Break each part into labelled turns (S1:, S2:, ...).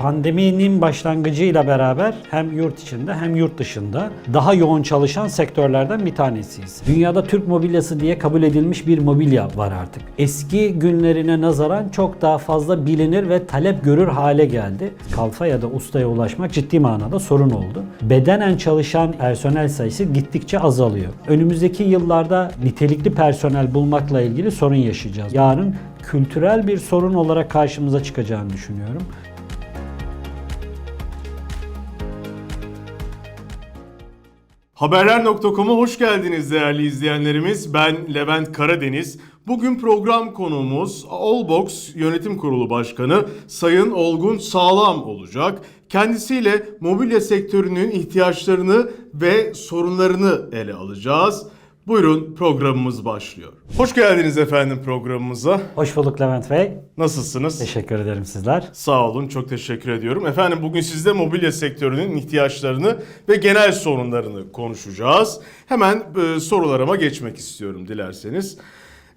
S1: Pandeminin başlangıcıyla beraber hem yurt içinde hem yurt dışında daha yoğun çalışan sektörlerden bir tanesiyiz. Dünyada Türk mobilyası diye kabul edilmiş bir mobilya var artık. Eski günlerine nazaran çok daha fazla bilinir ve talep görür hale geldi. Kalfa ya da ustaya ulaşmak ciddi manada sorun oldu. Bedenen çalışan personel sayısı gittikçe azalıyor. Önümüzdeki yıllarda nitelikli personel bulmakla ilgili sorun yaşayacağız. Yarın kültürel bir sorun olarak karşımıza çıkacağını düşünüyorum.
S2: Haberler.com'a hoş geldiniz değerli izleyenlerimiz. Ben Levent Karadeniz. Bugün program konuğumuz Allbox Yönetim Kurulu Başkanı Sayın Olgun Sağlam olacak. Kendisiyle mobilya sektörünün ihtiyaçlarını ve sorunlarını ele alacağız. Buyurun programımız başlıyor. Hoş geldiniz efendim programımıza.
S1: Hoş bulduk Levent Bey.
S2: Nasılsınız?
S1: Teşekkür ederim sizler.
S2: Sağ olun, çok teşekkür ediyorum. Efendim bugün sizde mobilya sektörünün ihtiyaçlarını ve genel sorunlarını konuşacağız. Hemen e, sorularıma geçmek istiyorum dilerseniz.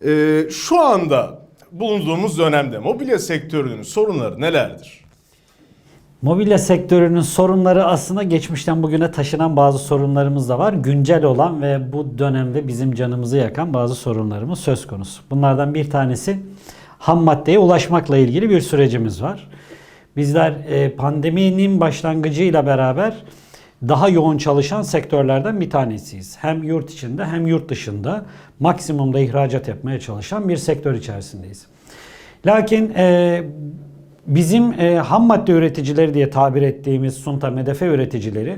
S2: E, şu anda bulunduğumuz dönemde mobilya sektörünün sorunları nelerdir?
S1: Mobilya sektörünün sorunları aslında geçmişten bugüne taşınan bazı sorunlarımız da var. Güncel olan ve bu dönemde bizim canımızı yakan bazı sorunlarımız söz konusu. Bunlardan bir tanesi ham maddeye ulaşmakla ilgili bir sürecimiz var. Bizler e, pandeminin başlangıcıyla beraber daha yoğun çalışan sektörlerden bir tanesiyiz. Hem yurt içinde hem yurt dışında maksimumda ihracat yapmaya çalışan bir sektör içerisindeyiz. Lakin e, bizim e, ham madde üreticileri diye tabir ettiğimiz sunta medefe üreticileri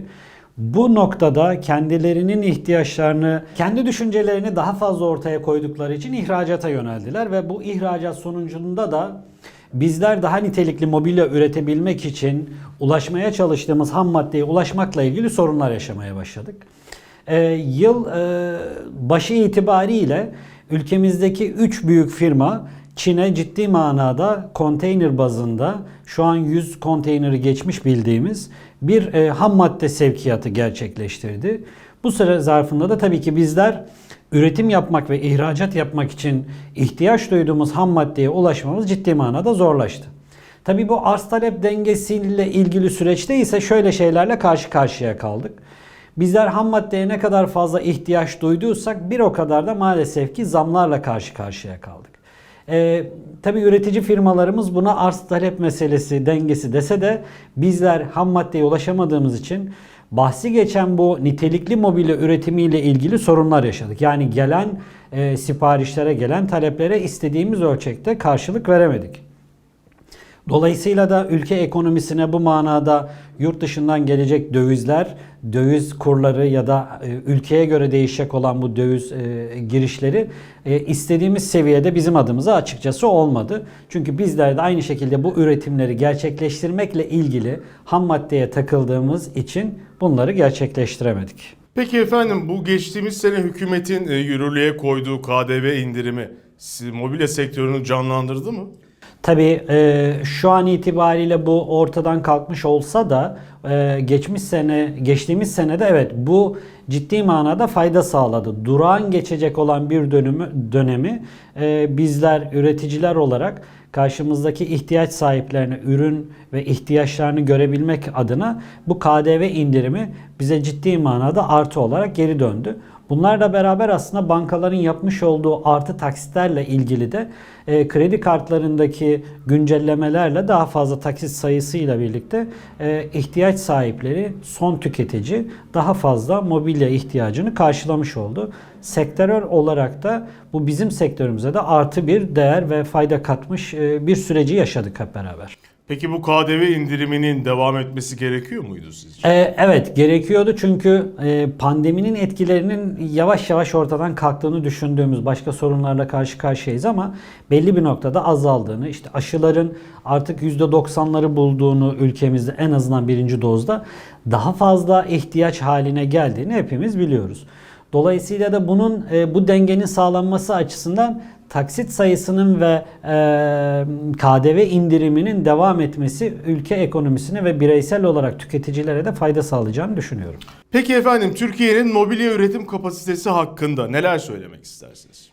S1: bu noktada kendilerinin ihtiyaçlarını, kendi düşüncelerini daha fazla ortaya koydukları için ihracata yöneldiler ve bu ihracat sonucunda da bizler daha nitelikli mobilya üretebilmek için ulaşmaya çalıştığımız ham maddeye ulaşmakla ilgili sorunlar yaşamaya başladık. Ee, yıl e, başı itibariyle ülkemizdeki 3 büyük firma Çin'e ciddi manada konteyner bazında şu an 100 konteyneri geçmiş bildiğimiz bir e, ham madde sevkiyatı gerçekleştirdi. Bu süre zarfında da tabii ki bizler üretim yapmak ve ihracat yapmak için ihtiyaç duyduğumuz ham maddeye ulaşmamız ciddi manada zorlaştı. Tabii bu arz talep dengesiyle ilgili süreçte ise şöyle şeylerle karşı karşıya kaldık. Bizler ham maddeye ne kadar fazla ihtiyaç duyduysak bir o kadar da maalesef ki zamlarla karşı karşıya kaldık. Ee, tabii üretici firmalarımız buna arz talep meselesi dengesi dese de bizler ham maddeye ulaşamadığımız için bahsi geçen bu nitelikli mobilya üretimiyle ilgili sorunlar yaşadık. Yani gelen e, siparişlere gelen taleplere istediğimiz ölçekte karşılık veremedik. Dolayısıyla da ülke ekonomisine bu manada yurt dışından gelecek dövizler, döviz kurları ya da e, ülkeye göre değişecek olan bu döviz e, girişleri e, istediğimiz seviyede bizim adımıza açıkçası olmadı. Çünkü bizler de aynı şekilde bu üretimleri gerçekleştirmekle ilgili ham maddeye takıldığımız için bunları gerçekleştiremedik.
S2: Peki efendim bu geçtiğimiz sene hükümetin yürürlüğe koyduğu KDV indirimi mobilya sektörünü canlandırdı mı?
S1: Tabii e, şu an itibariyle bu ortadan kalkmış olsa da e, geçmiş sene, geçtiğimiz senede evet bu ciddi manada fayda sağladı. Durağan geçecek olan bir dönümü, dönemi e, bizler üreticiler olarak karşımızdaki ihtiyaç sahiplerine ürün ve ihtiyaçlarını görebilmek adına bu KDV indirimi bize ciddi manada artı olarak geri döndü. Bunlarla beraber aslında bankaların yapmış olduğu artı taksitlerle ilgili de e, kredi kartlarındaki güncellemelerle daha fazla taksit sayısıyla birlikte e, ihtiyaç sahipleri son tüketici daha fazla mobilya ihtiyacını karşılamış oldu. Sektörel olarak da bu bizim sektörümüze de artı bir değer ve fayda katmış e, bir süreci yaşadık hep beraber.
S2: Peki bu KDV indiriminin devam etmesi gerekiyor muydu sizce?
S1: Ee, evet gerekiyordu çünkü e, pandeminin etkilerinin yavaş yavaş ortadan kalktığını düşündüğümüz başka sorunlarla karşı karşıyayız ama belli bir noktada azaldığını işte aşıların artık %90'ları bulduğunu ülkemizde en azından birinci dozda daha fazla ihtiyaç haline geldiğini hepimiz biliyoruz. Dolayısıyla da bunun e, bu dengenin sağlanması açısından taksit sayısının ve e, KDV indiriminin devam etmesi ülke ekonomisine ve bireysel olarak tüketicilere de fayda sağlayacağını düşünüyorum.
S2: Peki efendim Türkiye'nin mobilya üretim kapasitesi hakkında neler söylemek istersiniz?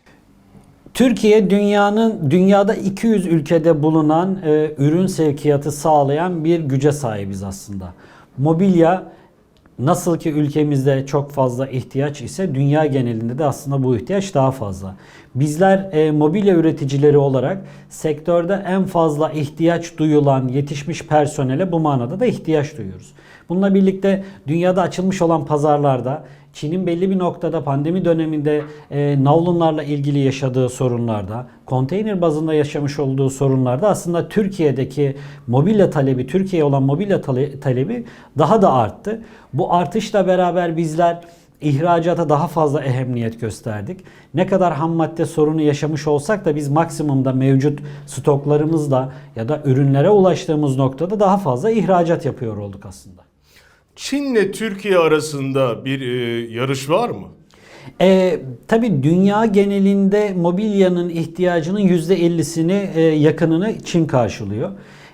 S1: Türkiye dünyanın dünyada 200 ülkede bulunan e, ürün sevkiyatı sağlayan bir güce sahibiz aslında. Mobilya nasıl ki ülkemizde çok fazla ihtiyaç ise dünya genelinde de aslında bu ihtiyaç daha fazla. Bizler e, mobilya üreticileri olarak sektörde en fazla ihtiyaç duyulan yetişmiş personele bu manada da ihtiyaç duyuyoruz. Bununla birlikte dünyada açılmış olan pazarlarda Çin'in belli bir noktada pandemi döneminde e, navlunlarla ilgili yaşadığı sorunlarda, konteyner bazında yaşamış olduğu sorunlarda aslında Türkiye'deki mobilya talebi, Türkiye'ye olan mobilya tale- talebi daha da arttı. Bu artışla beraber bizler ihracata daha fazla ehemmiyet gösterdik. Ne kadar ham madde sorunu yaşamış olsak da biz maksimumda mevcut stoklarımızla ya da ürünlere ulaştığımız noktada daha fazla ihracat yapıyor olduk aslında.
S2: Çin'le Türkiye arasında bir e, yarış var mı?
S1: E, tabii dünya genelinde mobilyanın ihtiyacının %50'sini e, yakınını Çin karşılıyor.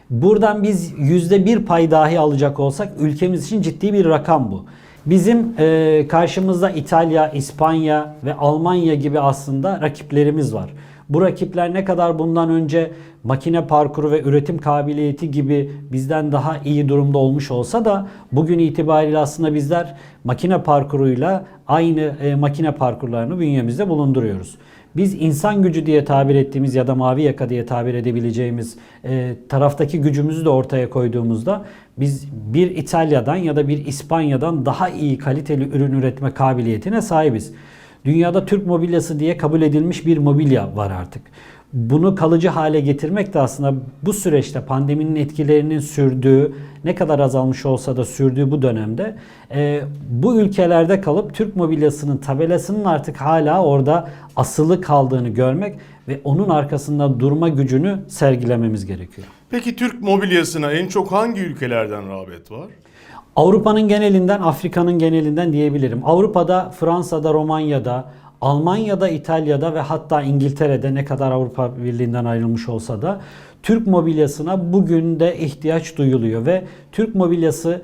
S1: Buradan biz %1 pay dahi alacak olsak ülkemiz için ciddi bir rakam bu. Bizim e, karşımızda İtalya, İspanya ve Almanya gibi aslında rakiplerimiz var. Bu rakipler ne kadar bundan önce makine parkuru ve üretim kabiliyeti gibi bizden daha iyi durumda olmuş olsa da bugün itibariyle aslında bizler makine parkuruyla aynı e, makine parkurlarını bünyemizde bulunduruyoruz. Biz insan gücü diye tabir ettiğimiz ya da mavi yaka diye tabir edebileceğimiz e, taraftaki gücümüzü de ortaya koyduğumuzda biz bir İtalya'dan ya da bir İspanya'dan daha iyi kaliteli ürün üretme kabiliyetine sahibiz. Dünyada Türk mobilyası diye kabul edilmiş bir mobilya var artık. Bunu kalıcı hale getirmek de aslında bu süreçte pandeminin etkilerinin sürdüğü, ne kadar azalmış olsa da sürdüğü bu dönemde e, bu ülkelerde kalıp Türk mobilyasının tabelasının artık hala orada asılı kaldığını görmek ve onun arkasında durma gücünü sergilememiz gerekiyor.
S2: Peki Türk mobilyasına en çok hangi ülkelerden rağbet var?
S1: Avrupa'nın genelinden, Afrika'nın genelinden diyebilirim. Avrupa'da, Fransa'da, Romanya'da, Almanya'da, İtalya'da ve hatta İngiltere'de ne kadar Avrupa Birliği'nden ayrılmış olsa da Türk mobilyasına bugün de ihtiyaç duyuluyor ve Türk mobilyası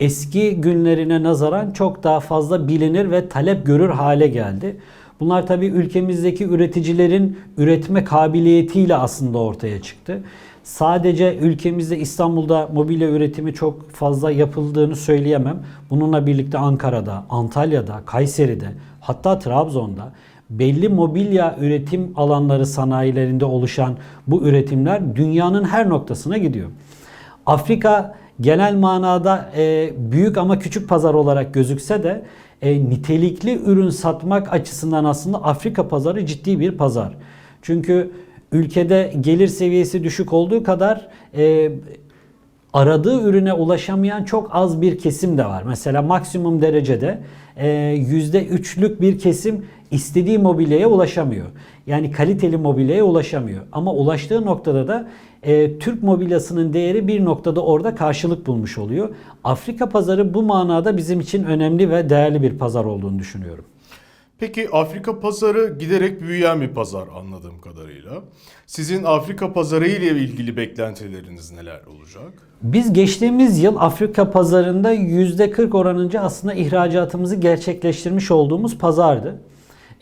S1: eski günlerine nazaran çok daha fazla bilinir ve talep görür hale geldi. Bunlar tabii ülkemizdeki üreticilerin üretme kabiliyetiyle aslında ortaya çıktı. Sadece ülkemizde İstanbul'da mobilya üretimi çok fazla yapıldığını söyleyemem. Bununla birlikte Ankara'da, Antalya'da, Kayseri'de, hatta Trabzon'da belli mobilya üretim alanları sanayilerinde oluşan bu üretimler dünyanın her noktasına gidiyor. Afrika genel manada e, büyük ama küçük pazar olarak gözükse de e, nitelikli ürün satmak açısından aslında Afrika pazarı ciddi bir pazar. Çünkü ülkede gelir seviyesi düşük olduğu kadar e, aradığı ürüne ulaşamayan çok az bir kesim de var. Mesela maksimum derecede e, %3'lük bir kesim istediği mobilyaya ulaşamıyor. Yani kaliteli mobilyaya ulaşamıyor. Ama ulaştığı noktada da e, Türk mobilyasının değeri bir noktada orada karşılık bulmuş oluyor. Afrika pazarı bu manada bizim için önemli ve değerli bir pazar olduğunu düşünüyorum.
S2: Peki Afrika pazarı giderek büyüyen bir pazar anladığım kadarıyla. Sizin Afrika pazarı ile ilgili beklentileriniz neler olacak?
S1: Biz geçtiğimiz yıl Afrika pazarında %40 oranınca aslında ihracatımızı gerçekleştirmiş olduğumuz pazardı.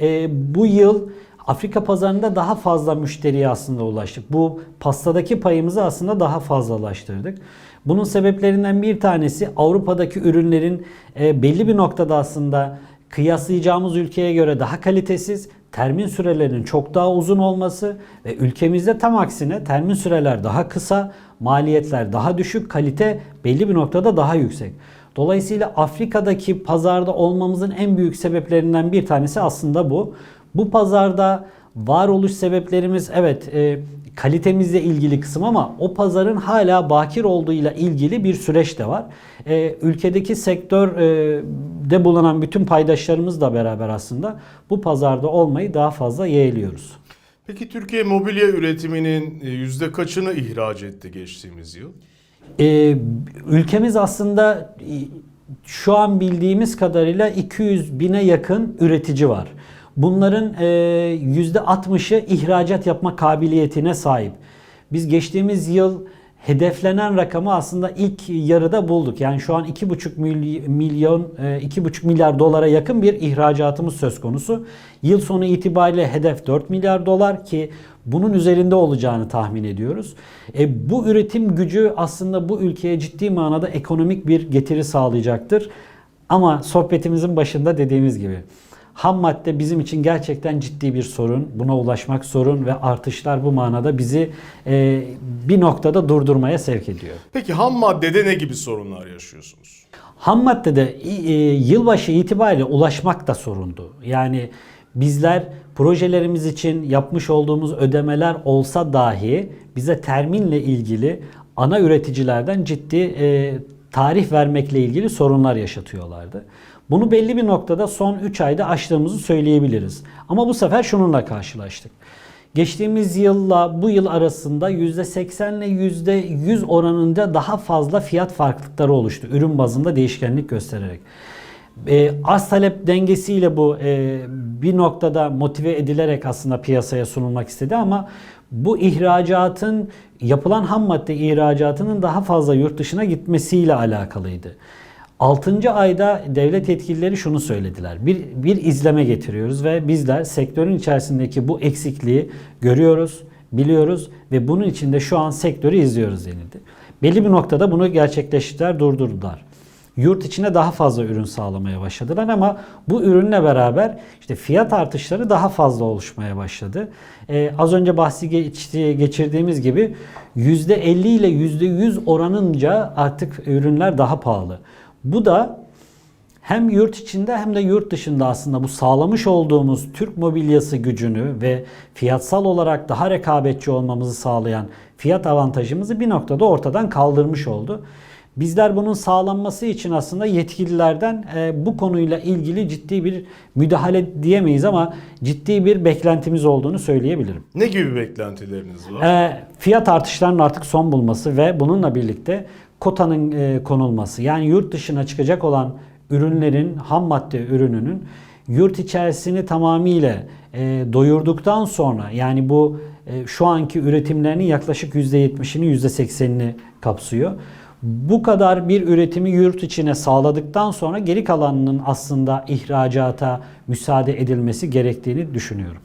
S1: Ee, bu yıl Afrika pazarında daha fazla müşteriye aslında ulaştık. Bu pastadaki payımızı aslında daha fazlalaştırdık. Bunun sebeplerinden bir tanesi Avrupa'daki ürünlerin e, belli bir noktada aslında kıyaslayacağımız ülkeye göre daha kalitesiz, termin sürelerinin çok daha uzun olması ve ülkemizde tam aksine termin süreler daha kısa, maliyetler daha düşük, kalite belli bir noktada daha yüksek. Dolayısıyla Afrika'daki pazarda olmamızın en büyük sebeplerinden bir tanesi aslında bu. Bu pazarda varoluş sebeplerimiz evet e, kalitemizle ilgili kısım ama o pazarın hala bakir olduğuyla ilgili bir süreç de var. E, ülkedeki sektörde bulunan bütün paydaşlarımızla beraber aslında bu pazarda olmayı daha fazla yeğliyoruz.
S2: Peki Türkiye mobilya üretiminin e, yüzde kaçını ihraç etti geçtiğimiz yıl?
S1: Ee, ülkemiz aslında e, şu an bildiğimiz kadarıyla 200 bine yakın üretici var. Bunların e, %60'ı ihracat yapma kabiliyetine sahip. Biz geçtiğimiz yıl hedeflenen rakamı aslında ilk yarıda bulduk. Yani şu an 2,5 mily- milyon, e, 2,5 milyar dolara yakın bir ihracatımız söz konusu. Yıl sonu itibariyle hedef 4 milyar dolar ki bunun üzerinde olacağını tahmin ediyoruz. E, bu üretim gücü aslında bu ülkeye ciddi manada ekonomik bir getiri sağlayacaktır. Ama sohbetimizin başında dediğimiz gibi ham madde bizim için gerçekten ciddi bir sorun. Buna ulaşmak sorun ve artışlar bu manada bizi e, bir noktada durdurmaya sevk ediyor.
S2: Peki ham maddede ne gibi sorunlar yaşıyorsunuz?
S1: Ham maddede e, yılbaşı itibariyle ulaşmak da sorundu. Yani bizler projelerimiz için yapmış olduğumuz ödemeler olsa dahi bize terminle ilgili ana üreticilerden ciddi e, tarih vermekle ilgili sorunlar yaşatıyorlardı. Bunu belli bir noktada son 3 ayda aştığımızı söyleyebiliriz. Ama bu sefer şununla karşılaştık. Geçtiğimiz yılla bu yıl arasında %80 ile %100 oranında daha fazla fiyat farklılıkları oluştu. Ürün bazında değişkenlik göstererek. E, arz talep dengesiyle bu e, bir noktada motive edilerek aslında piyasaya sunulmak istedi ama bu ihracatın yapılan ham madde ihracatının daha fazla yurt dışına gitmesiyle alakalıydı. 6. ayda devlet yetkilileri şunu söylediler. Bir, bir izleme getiriyoruz ve bizler sektörün içerisindeki bu eksikliği görüyoruz, biliyoruz ve bunun için de şu an sektörü izliyoruz denildi. Belli bir noktada bunu gerçekleştirdiler, durdurdular. Yurt içine daha fazla ürün sağlamaya başladılar ama bu ürünle beraber işte fiyat artışları daha fazla oluşmaya başladı. Ee, az önce bahsi geçti, geçirdiğimiz gibi %50 ile %100 oranınca artık ürünler daha pahalı. Bu da hem yurt içinde hem de yurt dışında aslında bu sağlamış olduğumuz Türk mobilyası gücünü ve fiyatsal olarak daha rekabetçi olmamızı sağlayan fiyat avantajımızı bir noktada ortadan kaldırmış oldu. Bizler bunun sağlanması için aslında yetkililerden e, bu konuyla ilgili ciddi bir müdahale diyemeyiz ama ciddi bir beklentimiz olduğunu söyleyebilirim.
S2: Ne gibi beklentileriniz var?
S1: E, fiyat artışlarının artık son bulması ve bununla birlikte kotanın e, konulması. Yani yurt dışına çıkacak olan ürünlerin ham madde ürününün yurt içerisini tamamıyla e, doyurduktan sonra yani bu e, şu anki üretimlerinin yaklaşık %70'ini %80'ini kapsıyor. Bu kadar bir üretimi yurt içine sağladıktan sonra geri kalanının aslında ihracata müsaade edilmesi gerektiğini düşünüyorum.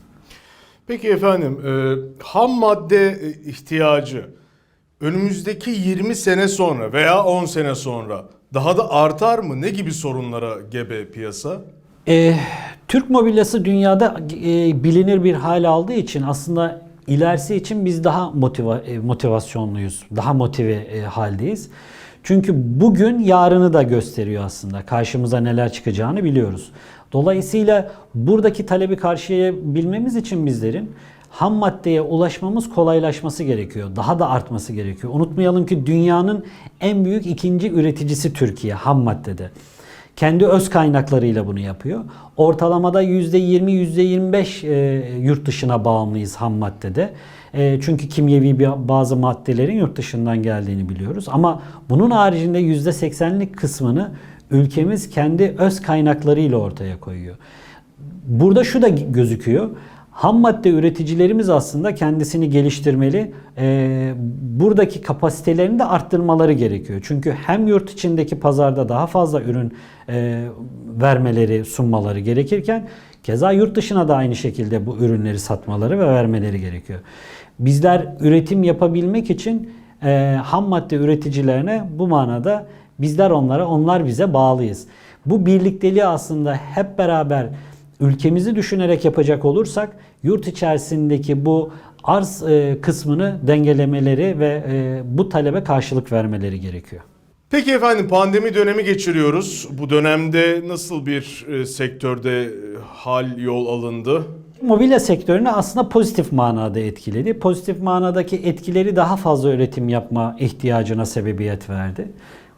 S2: Peki efendim, e, ham madde e, ihtiyacı önümüzdeki 20 sene sonra veya 10 sene sonra daha da artar mı? Ne gibi sorunlara gebe piyasa?
S1: Ee, Türk mobilyası dünyada e, bilinir bir hal aldığı için aslında ilerisi için biz daha motiva, e, motivasyonluyuz. Daha motive e, haldeyiz. Çünkü bugün yarını da gösteriyor aslında. Karşımıza neler çıkacağını biliyoruz. Dolayısıyla buradaki talebi karşılayabilmemiz için bizlerin ham maddeye ulaşmamız kolaylaşması gerekiyor. Daha da artması gerekiyor. Unutmayalım ki dünyanın en büyük ikinci üreticisi Türkiye ham maddede. Kendi öz kaynaklarıyla bunu yapıyor. Ortalamada %20, %25 e, yurt dışına bağımlıyız ham maddede. E, çünkü kimyevi bazı maddelerin yurt dışından geldiğini biliyoruz. Ama bunun haricinde %80'lik kısmını ülkemiz kendi öz kaynaklarıyla ortaya koyuyor. Burada şu da gözüküyor. Ham madde üreticilerimiz aslında kendisini geliştirmeli. Ee, buradaki kapasitelerini de arttırmaları gerekiyor. Çünkü hem yurt içindeki pazarda daha fazla ürün e, vermeleri, sunmaları gerekirken keza yurt dışına da aynı şekilde bu ürünleri satmaları ve vermeleri gerekiyor. Bizler üretim yapabilmek için e, ham madde üreticilerine bu manada bizler onlara, onlar bize bağlıyız. Bu birlikteliği aslında hep beraber ülkemizi düşünerek yapacak olursak yurt içerisindeki bu arz e, kısmını dengelemeleri ve e, bu talebe karşılık vermeleri gerekiyor.
S2: Peki efendim pandemi dönemi geçiriyoruz. Bu dönemde nasıl bir e, sektörde hal yol alındı?
S1: Mobilya sektörünü aslında pozitif manada etkiledi. Pozitif manadaki etkileri daha fazla üretim yapma ihtiyacına sebebiyet verdi.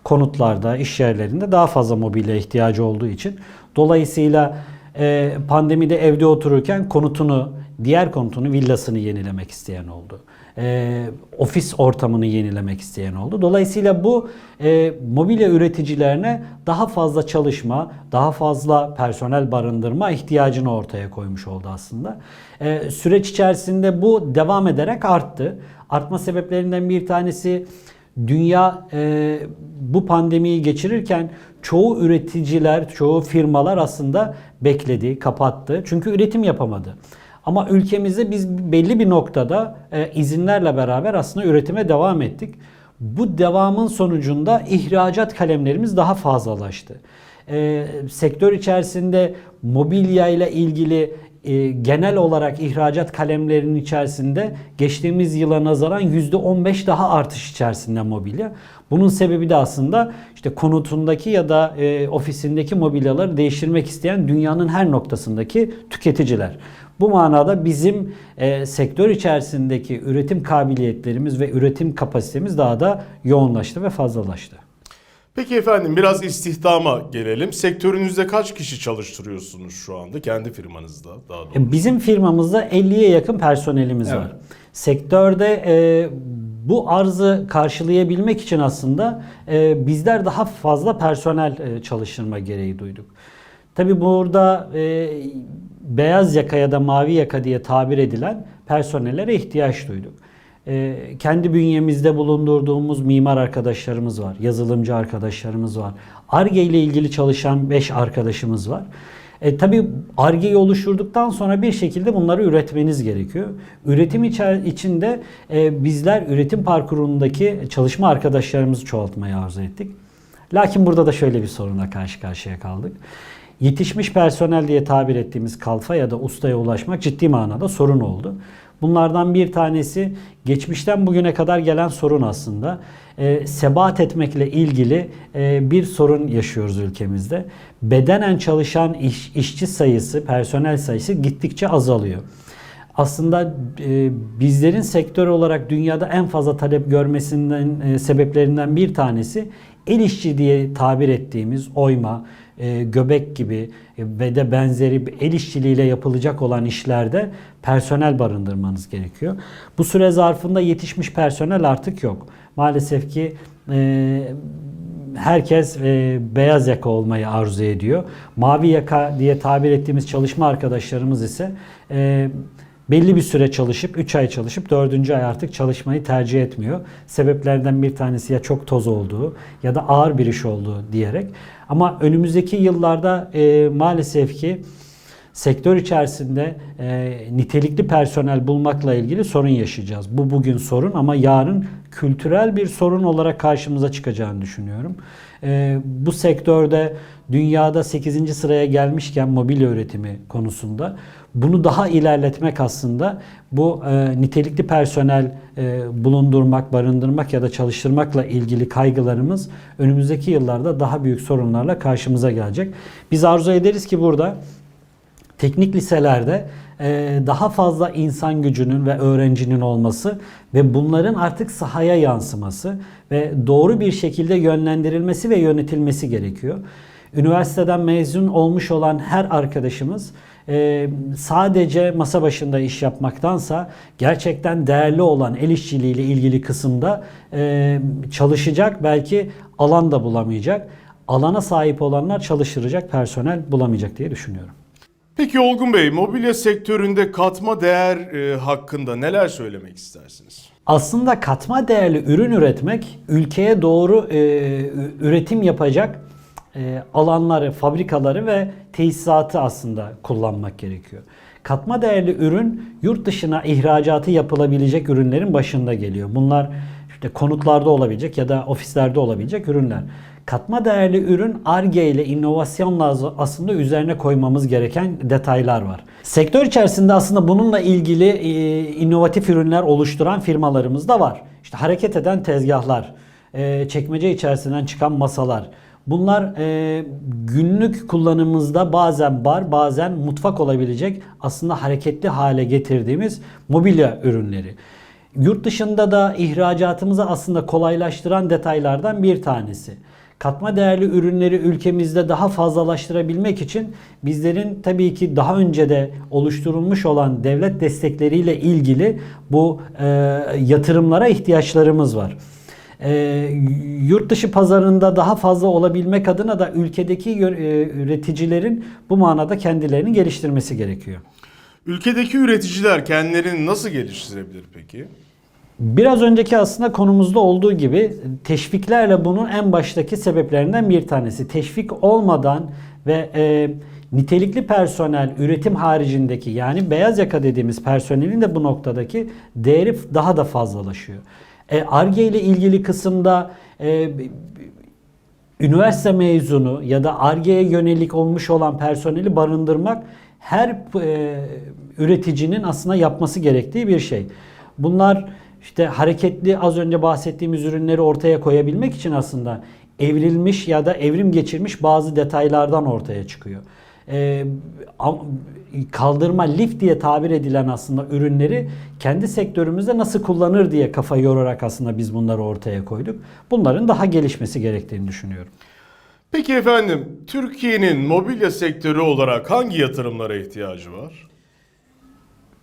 S1: Konutlarda, iş yerlerinde daha fazla mobilya ihtiyacı olduğu için. Dolayısıyla e, pandemide evde otururken konutunu, diğer konutunu, villasını yenilemek isteyen oldu. E, ofis ortamını yenilemek isteyen oldu. Dolayısıyla bu e, mobilya üreticilerine daha fazla çalışma, daha fazla personel barındırma ihtiyacını ortaya koymuş oldu aslında. E, süreç içerisinde bu devam ederek arttı. Artma sebeplerinden bir tanesi dünya e, bu pandemiyi geçirirken çoğu üreticiler, çoğu firmalar aslında bekledi, kapattı. Çünkü üretim yapamadı. Ama ülkemizde biz belli bir noktada e, izinlerle beraber aslında üretime devam ettik. Bu devamın sonucunda ihracat kalemlerimiz daha fazlalaştı. E, sektör içerisinde mobilya ile ilgili e, genel olarak ihracat kalemlerinin içerisinde geçtiğimiz yıla nazaran %15 daha artış içerisinde mobilya. Bunun sebebi de aslında işte konutundaki ya da e, ofisindeki mobilyaları değiştirmek isteyen dünyanın her noktasındaki tüketiciler. Bu manada bizim e, sektör içerisindeki üretim kabiliyetlerimiz ve üretim kapasitemiz daha da yoğunlaştı ve fazlalaştı.
S2: Peki efendim biraz istihdama gelelim. Sektörünüzde kaç kişi çalıştırıyorsunuz şu anda kendi firmanızda daha doğrusu?
S1: E, Bizim firmamızda 50'ye yakın personelimiz
S2: Evet.
S1: var. Sektörde e, bu arzı karşılayabilmek için aslında e, bizler daha fazla personel e, çalıştırma gereği duyduk. Tabi burada e, beyaz yaka ya da mavi yaka diye tabir edilen personellere ihtiyaç duyduk. E, kendi bünyemizde bulundurduğumuz mimar arkadaşlarımız var, yazılımcı arkadaşlarımız var. ARGE ile ilgili çalışan 5 arkadaşımız var. E, tabii ARGE'yi oluşturduktan sonra bir şekilde bunları üretmeniz gerekiyor. Üretim içer- içinde e, bizler üretim parkurundaki çalışma arkadaşlarımızı çoğaltmayı arzu ettik. Lakin burada da şöyle bir sorunla karşı karşıya kaldık. Yetişmiş personel diye tabir ettiğimiz kalfa ya da ustaya ulaşmak ciddi manada sorun oldu. Bunlardan bir tanesi geçmişten bugüne kadar gelen sorun aslında. E, sebat etmekle ilgili e, bir sorun yaşıyoruz ülkemizde. Bedenen çalışan iş, işçi sayısı, personel sayısı gittikçe azalıyor. Aslında e, bizlerin sektör olarak dünyada en fazla talep görmesinden e, sebeplerinden bir tanesi el işçi diye tabir ettiğimiz oyma, e, göbek gibi e, ve de benzeri el işçiliğiyle yapılacak olan işlerde personel barındırmanız gerekiyor. Bu süre zarfında yetişmiş personel artık yok. Maalesef ki e, herkes beyaz yaka olmayı arzu ediyor. Mavi yaka diye tabir ettiğimiz çalışma arkadaşlarımız ise e, belli bir süre çalışıp 3 ay çalışıp 4. ay artık çalışmayı tercih etmiyor. Sebeplerden bir tanesi ya çok toz olduğu ya da ağır bir iş olduğu diyerek. Ama önümüzdeki yıllarda e, maalesef ki sektör içerisinde e, nitelikli personel bulmakla ilgili sorun yaşayacağız. Bu bugün sorun ama yarın kültürel bir sorun olarak karşımıza çıkacağını düşünüyorum. E, bu sektörde dünyada 8. sıraya gelmişken mobilya üretimi konusunda bunu daha ilerletmek aslında bu e, nitelikli personel e, bulundurmak, barındırmak ya da çalıştırmakla ilgili kaygılarımız önümüzdeki yıllarda daha büyük sorunlarla karşımıza gelecek. Biz arzu ederiz ki burada teknik liselerde e, daha fazla insan gücünün ve öğrencinin olması ve bunların artık sahaya yansıması ve doğru bir şekilde yönlendirilmesi ve yönetilmesi gerekiyor. Üniversiteden mezun olmuş olan her arkadaşımız e, sadece masa başında iş yapmaktansa gerçekten değerli olan el işçiliği ile ilgili kısımda e, çalışacak belki alan da bulamayacak. Alana sahip olanlar çalıştıracak personel bulamayacak diye düşünüyorum.
S2: Peki Olgun Bey, mobilya sektöründe katma değer e, hakkında neler söylemek istersiniz?
S1: Aslında katma değerli ürün üretmek ülkeye doğru e, üretim yapacak e, alanları, fabrikaları ve tesisatı aslında kullanmak gerekiyor. Katma değerli ürün yurt dışına ihracatı yapılabilecek ürünlerin başında geliyor. Bunlar işte konutlarda olabilecek ya da ofislerde olabilecek ürünler. Katma değerli ürün ARGE ile inovasyonla aslında üzerine koymamız gereken detaylar var. Sektör içerisinde aslında bununla ilgili e, inovatif ürünler oluşturan firmalarımız da var. İşte hareket eden tezgahlar, e, çekmece içerisinden çıkan masalar. Bunlar e, günlük kullanımımızda bazen bar, bazen mutfak olabilecek aslında hareketli hale getirdiğimiz mobilya ürünleri. Yurt dışında da ihracatımızı aslında kolaylaştıran detaylardan bir tanesi. Katma değerli ürünleri ülkemizde daha fazlalaştırabilmek için bizlerin tabii ki daha önce de oluşturulmuş olan devlet destekleriyle ilgili bu e, yatırımlara ihtiyaçlarımız var. E, yurt dışı pazarında daha fazla olabilmek adına da ülkedeki e, üreticilerin bu manada kendilerini geliştirmesi gerekiyor.
S2: Ülkedeki üreticiler kendilerini nasıl geliştirebilir peki?
S1: Biraz önceki aslında konumuzda olduğu gibi teşviklerle bunun en baştaki sebeplerinden bir tanesi. Teşvik olmadan ve e, nitelikli personel üretim haricindeki yani beyaz yaka dediğimiz personelin de bu noktadaki değeri daha da fazlalaşıyor. E, Arge ile ilgili kısımda e, üniversite mezunu ya da ARGE'ye yönelik olmuş olan personeli barındırmak her e, üreticinin aslında yapması gerektiği bir şey. Bunlar işte hareketli az önce bahsettiğimiz ürünleri ortaya koyabilmek için aslında evrilmiş ya da evrim geçirmiş bazı detaylardan ortaya çıkıyor. E, am- kaldırma lift diye tabir edilen aslında ürünleri kendi sektörümüzde nasıl kullanır diye kafa yorarak aslında biz bunları ortaya koyduk. Bunların daha gelişmesi gerektiğini düşünüyorum.
S2: Peki efendim, Türkiye'nin mobilya sektörü olarak hangi yatırımlara ihtiyacı var?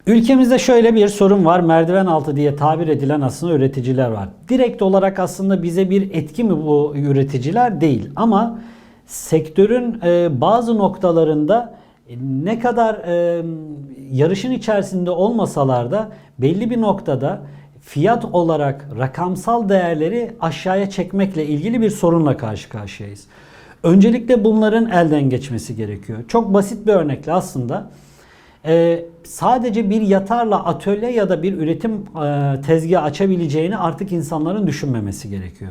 S1: Ülkemizde şöyle bir sorun var. Merdiven altı diye tabir edilen aslında üreticiler var. Direkt olarak aslında bize bir etki mi bu üreticiler değil. Ama sektörün e, bazı noktalarında e, ne kadar e, yarışın içerisinde olmasalar da belli bir noktada fiyat olarak rakamsal değerleri aşağıya çekmekle ilgili bir sorunla karşı karşıyayız. Öncelikle bunların elden geçmesi gerekiyor. Çok basit bir örnekle aslında ee, sadece bir yatarla atölye ya da bir üretim e, tezgahı açabileceğini artık insanların düşünmemesi gerekiyor.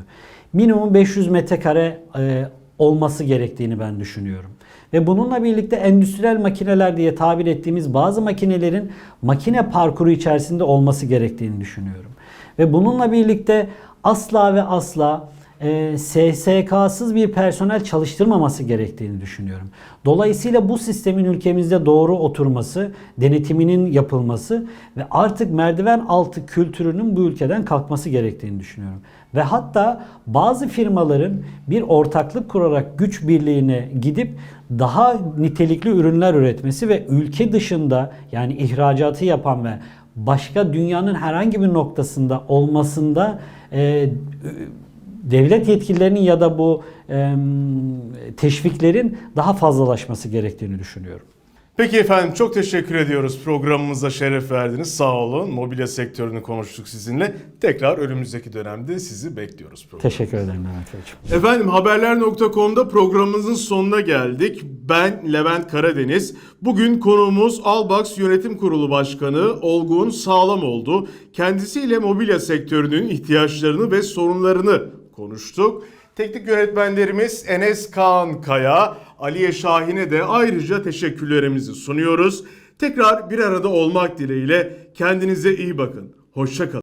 S1: Minimum 500 metrekare e, olması gerektiğini ben düşünüyorum. Ve bununla birlikte endüstriyel makineler diye tabir ettiğimiz bazı makinelerin makine parkuru içerisinde olması gerektiğini düşünüyorum. Ve bununla birlikte asla ve asla e, SSK'sız bir personel çalıştırmaması gerektiğini düşünüyorum. Dolayısıyla bu sistemin ülkemizde doğru oturması, denetiminin yapılması ve artık merdiven altı kültürünün bu ülkeden kalkması gerektiğini düşünüyorum. Ve hatta bazı firmaların bir ortaklık kurarak güç birliğine gidip daha nitelikli ürünler üretmesi ve ülke dışında yani ihracatı yapan ve başka dünyanın herhangi bir noktasında olmasında e, devlet yetkililerinin ya da bu e, teşviklerin daha fazlalaşması gerektiğini düşünüyorum.
S2: Peki efendim çok teşekkür ediyoruz. Programımıza şeref verdiniz. Sağ olun. Mobilya sektörünü konuştuk sizinle. Tekrar önümüzdeki dönemde sizi bekliyoruz. Program.
S1: Teşekkür ederim Levent Beyciğim.
S2: Efendim haberler.com'da programımızın sonuna geldik. Ben Levent Karadeniz. Bugün konuğumuz Albax Yönetim Kurulu Başkanı Olgun Sağlam oldu. Kendisiyle mobilya sektörünün ihtiyaçlarını ve sorunlarını konuştuk. Teknik yönetmenlerimiz Enes Kaan Kaya, Aliye Şahin'e de ayrıca teşekkürlerimizi sunuyoruz. Tekrar bir arada olmak dileğiyle kendinize iyi bakın. Hoşçakalın.